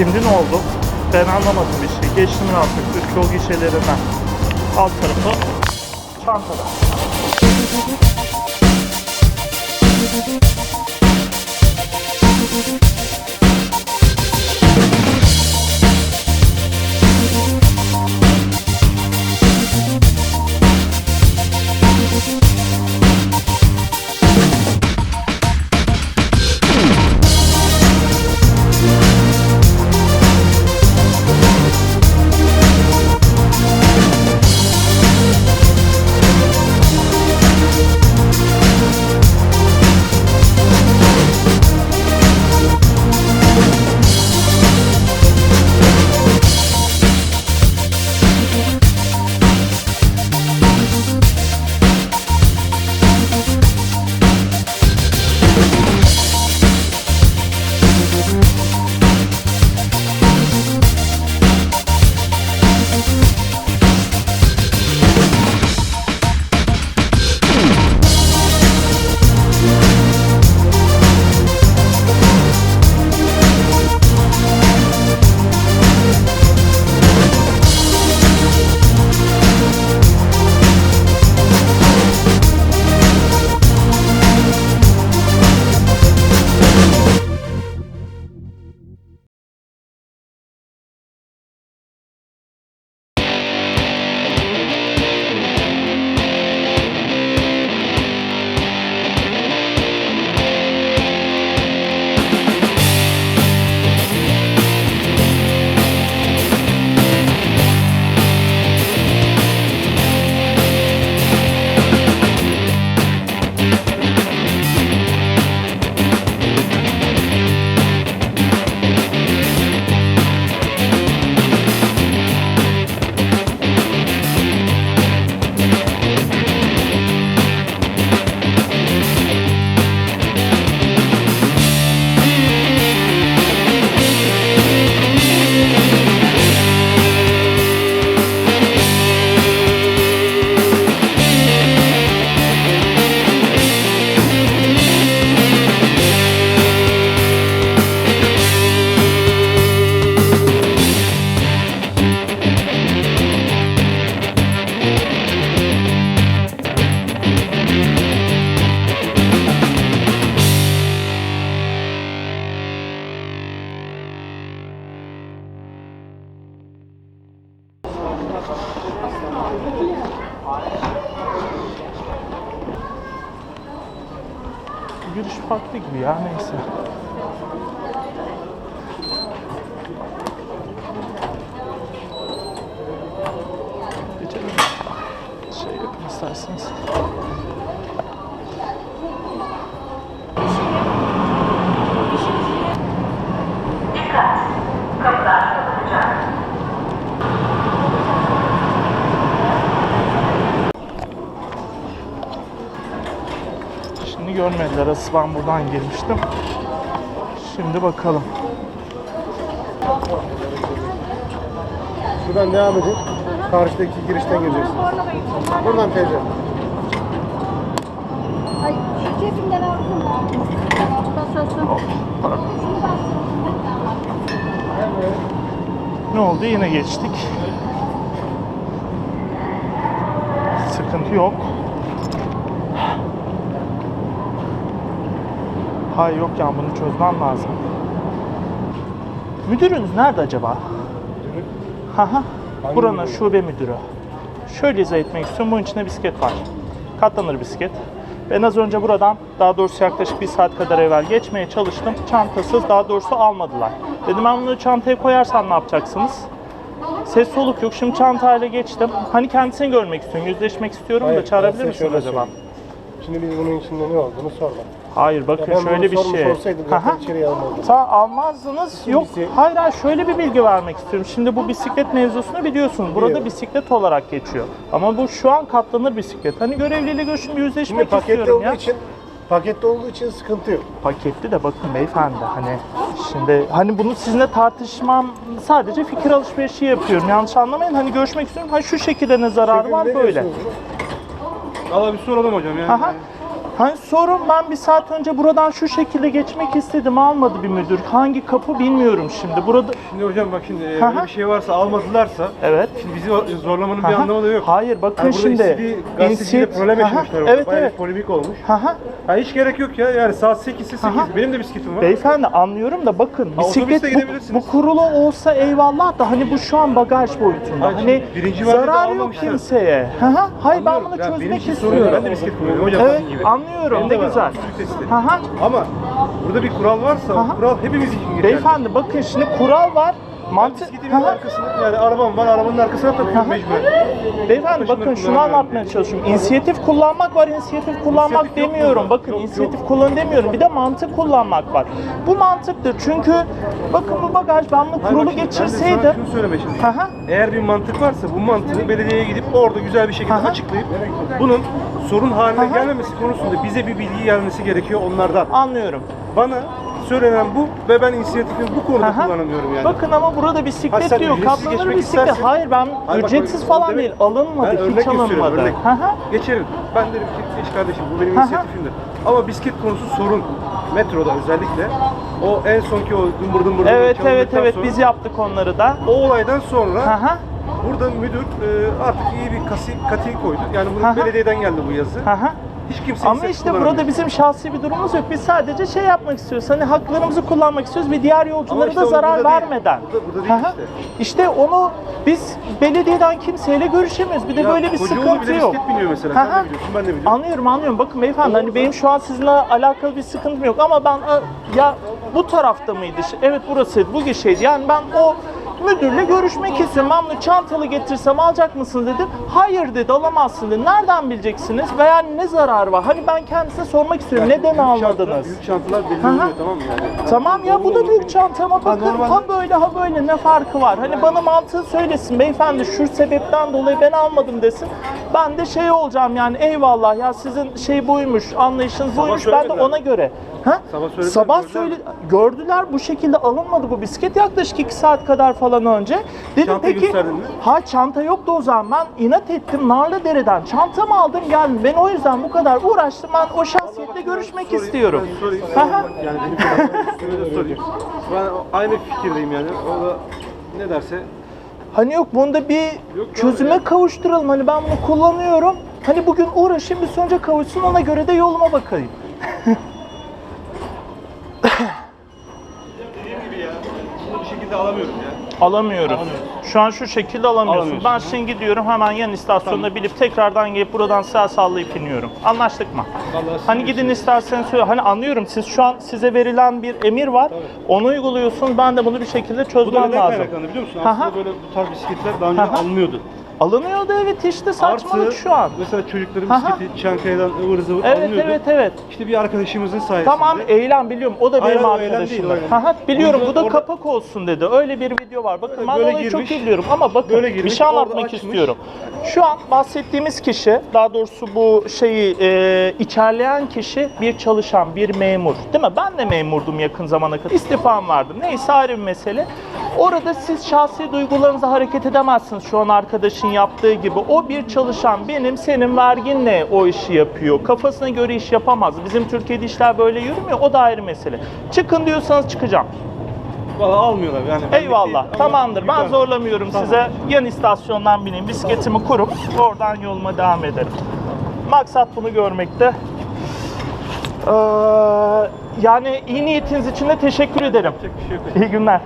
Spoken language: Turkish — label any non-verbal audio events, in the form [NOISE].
Şimdi ne oldu? Ben anlamadım bir şey. Geçtim artık üst yol gişelerinden. Alt tarafı çantada. Giriş farklı gibi ya neyse. Geçelim. Şey yapın isterseniz. Şimdi Asıl ben buradan girmiştim. Şimdi bakalım. Şuradan devam edin. Karşıdaki girişten gireceksiniz. Buradan teyze. Ay şu da. Basasın. Pardon. Ne oldu? Yine geçtik. Sıkıntı yok. Hayır yok ya bunu çözmem lazım. Müdürünüz nerede acaba? Haha. Buranın şube müdürü. Şöyle izah etmek istiyorum. Bunun içinde bisiklet var. Katlanır bisiklet. Ben az önce buradan daha doğrusu yaklaşık bir saat kadar evvel geçmeye çalıştım. Çantasız daha doğrusu almadılar. Dedim ben bunu çantaya koyarsam ne yapacaksınız? Ses soluk yok. Şimdi çantayla geçtim. Hani kendisini görmek istiyorum, yüzleşmek istiyorum da Hayır, çağırabilir ben size misiniz acaba? söyleyeyim. Şimdi biz bunun içinde ne olduğunu sorma. Hayır bakın ben şöyle bir şey. olsaydım zaten içeriye almazdım. Ta almazdınız. Yok. bizi- Hayır hayır şöyle bir bilgi vermek istiyorum. Şimdi bu bisiklet mevzusunu biliyorsunuz. Burada Biliyorum. bisiklet olarak geçiyor. Ama bu şu an katlanır bisiklet. Hani görevliyle görüşüm Şimdi yüzleşmek pakette istiyorum olduğu ya. için pakette olduğu için sıkıntı yok. Paketli de bakın beyefendi hani şimdi hani bunu sizinle tartışmam sadece fikir alışverişi yapıyorum. Yanlış anlamayın. Hani görüşmek istiyorum. Ha şu şekilde ne zararı var Ne böyle. diyorsunuz? Valla bir soralım hocam yani. Aha. Hani sorun ben bir saat önce buradan şu şekilde geçmek istedim almadı bir müdür. Hangi kapı bilmiyorum şimdi. Burada Şimdi hocam bak şimdi e, Hı öyle hı. bir şey varsa almadılarsa Evet. şimdi bizi o- zorlamanın bir Aha. anlamı da yok. Hayır bakın Yani burada şimdi. istediği gazeteciyle insiyet- problem Aha, yaşamışlar. Evet Bayağı evet. bir polemik olmuş. Aha. Ha, hiç gerek yok ya. Yani saat 8'se 8. Aha. Benim de bisikletim var. Beyefendi anlıyorum da bakın Ha, otobüste bisiklet bu, gidebilirsiniz. bu kurulu olsa eyvallah da hani bu şu an bagaj boyutunda. Hayır, hani şimdi birinci maddede zarar yok almamışlar. kimseye. Hı hı. Hayır ben bunu Ya benim çözmek için istiyorum. Ben de bisiklet kullanıyorum hocam Evet sizin gibi. anlıyorum Benim ne güzel. Hı hı. Ama burada bir kural varsa Aha. o kural hepimiz için geçerli. Beyefendi bakın şimdi kural var. Bisikletimin Hı hı. arkasına yani arabam var arabanın arkasına takıyorum mecburen. Beyefendi bakın şunu anlatmaya çalışıyorum. İnisiyatif kullanmak var, inisiyatif kullanmak İnisiyatif yok demiyorum. burada. Bakın Yok, inisiyatif yok. kullan demiyorum. Bir de mantık kullanmak var. Bu mantıktır çünkü bakın bu bagaj ben bunu Hayır, kurulu bak şimdi ben de sana şunu söyleme şimdi. Hı hı. Eğer bir mantık varsa bu mantığı belediyeye gidip orada güzel bir şekilde Aha. açıklayıp bunun sorun haline Aha. gelmemesi konusunda bize bir bilgi gelmesi gerekiyor onlardan. Anlıyorum. Bana söylenen bu ve ben inisiyatifimi bu konuda Aha. kullanamıyorum yani. Bakın ama burada Ha, bisiklet sen diyor. ücretsiz Katlanır geçmek bisiklet. istersen- Hayır ben Hayır, bak, ücretsiz o falan demek- değil. Alınmadı. Ben hiç örnek gösteriyorum alınmadı. örnek. Hı. Geçerim. Ben derim ki geç kardeşim bu benim Aha. inisiyatifimdir. Ama bisiklet konusu sorun. Metroda özellikle. O en sonki o dımbır dımbır Evet evet evet sonra- biz yaptık onları da. O olaydan sonra hı. burada müdür e, artık iyi bir kasi, kati koydu. Yani bunu Aha. belediyeden geldi bu yazı. Hı. Hiç kimse Ama işte burada bizim şahsi bir durumumuz yok. Biz sadece şey yapmak istiyoruz. Hani haklarımızı kullanmak istiyoruz ve diğer yolculara işte da o zarar burada değil. vermeden. Burada- burada değil işte. İşte onu biz belediyeden kimseyle görüşemiyoruz. Bir de böyle bir Kocaoğlu sıkıntı bile yok. bisiklet biniyor mesela. Sen hı. de biliyorsun ben de biliyorum. Anlıyorum anlıyorum. Bakın beyefendi hani benim şu an sizinle alakalı bir sıkıntım yok ama ben a, ya bu tarafta mıydı? Evet burasıydı. Bu gişeydi. Yani ben o müdürle görüşmek istiyorum. Ben bunu çantalı getirsem alacak mısın dedim. Hayır dedi alamazsın dedi. Nereden bileceksiniz? Veya ne zarar var? Hani ben kendisine sormak istiyorum. Neden Büyük çantalar- almadınız? Büyük çantalar Hı belirleniyor hı. tamam mı yani? Tamam ya bu da büyük çanta ama bakın normal- ha böyle ha böyle ne farkı var? Hani bana mantığı söylesin beyefendi şu sebepten dolayı ben almadım desin. Ben de şey olacağım yani eyvallah ya sizin şey buymuş anlayışınız buymuş ben de ona göre. Ha? Sabah söylediler, Sabah söyle gördüler bu şekilde alınmadı bu bisiklet yaklaşık 2 saat kadar falan önce. Dedim Çantayı peki ha çanta yoktu o zaman ben inat ettim Narlıdere'den çantamı aldım geldim. Ben o yüzden bu kadar uğraştım ben o şahsiyetle görüşmek Sorayım, istiyorum. ben sorayım. Yani benim de sorayım. Ben aynı fikirdeyim yani. O da ne derse Hani yok bunda bir Yok çözüme yani. kavuşturalım. Hani ben bunu kullanıyorum. Hani bugün uğraşayım bir sonuca kavuşsun ona göre de yoluma bakayım. [LAUGHS] dediğim gibi ya. Bunu bir şekilde alamıyoruz ya. Alamıyoruz. Şu an şu şekilde alamıyorsun. Alamıyorsun. Ben şimdi gidiyorum hemen yan istasyonda bilip tekrardan gelip buradan sağ sallayıp iniyorum. Anlaştık mı? Vallahi Hani gidin isterseniz söyle. Hani anlıyorum siz şu an size verilen bir emir var. Onu uyguluyorsun. Ben de bunu bir şekilde Bu da çözmem lazım. kaynaklandı biliyor musun? Aha. Aslında böyle bu tarz bisikletler daha önce Aha. alınıyordu. Alınıyordu evet işte saçmalık Artı şu an. mesela çocukların Aha. bisikleti Çankaya'dan ıvır zıvır Evet alınıyordu. evet evet. İşte bir arkadaşımızın sayesinde. Tamam eylem biliyorum. O da Hayır, benim o eylem arkadaşım. değil, o eylem. Aha, biliyorum O bu da orada- kapak olsun dedi. Öyle bir video var. Bakın ben Böyle olayı çok girmiş, iyi biliyorum ama bakın böyle bir girmiş, şey orada anlatmak açmış. istiyorum. Şu an bahsettiğimiz kişi, daha doğrusu bu şeyi e, içerleyen kişi bir çalışan, bir memur. Değil mi? Ben de memurdum yakın zamana kadar. İstifam vardı. Neyse ayrı bir mesele. Orada siz şahsi duygularınıza hareket edemezsiniz şu an arkadaşın yaptığı gibi. O bir çalışan benim senin verginle o işi yapıyor. Kafasına göre iş yapamaz. Bizim Türkiye'de işler böyle yürümüyor. O da ayrı mesele. Çıkın diyorsanız çıkacağım. Valla almıyorlar yani. Eyvallah. değil ama Tamamdır. Ben yukarı- zorlamıyorum size. Yan istasyondan bineyim. Bisikletimi kurup oradan yoluma devam ederim. Maksat bunu görmekte. Ee, yani iyi niyetiniz için de teşekkür ederim. Yapacak bir şey yok. İyi günler.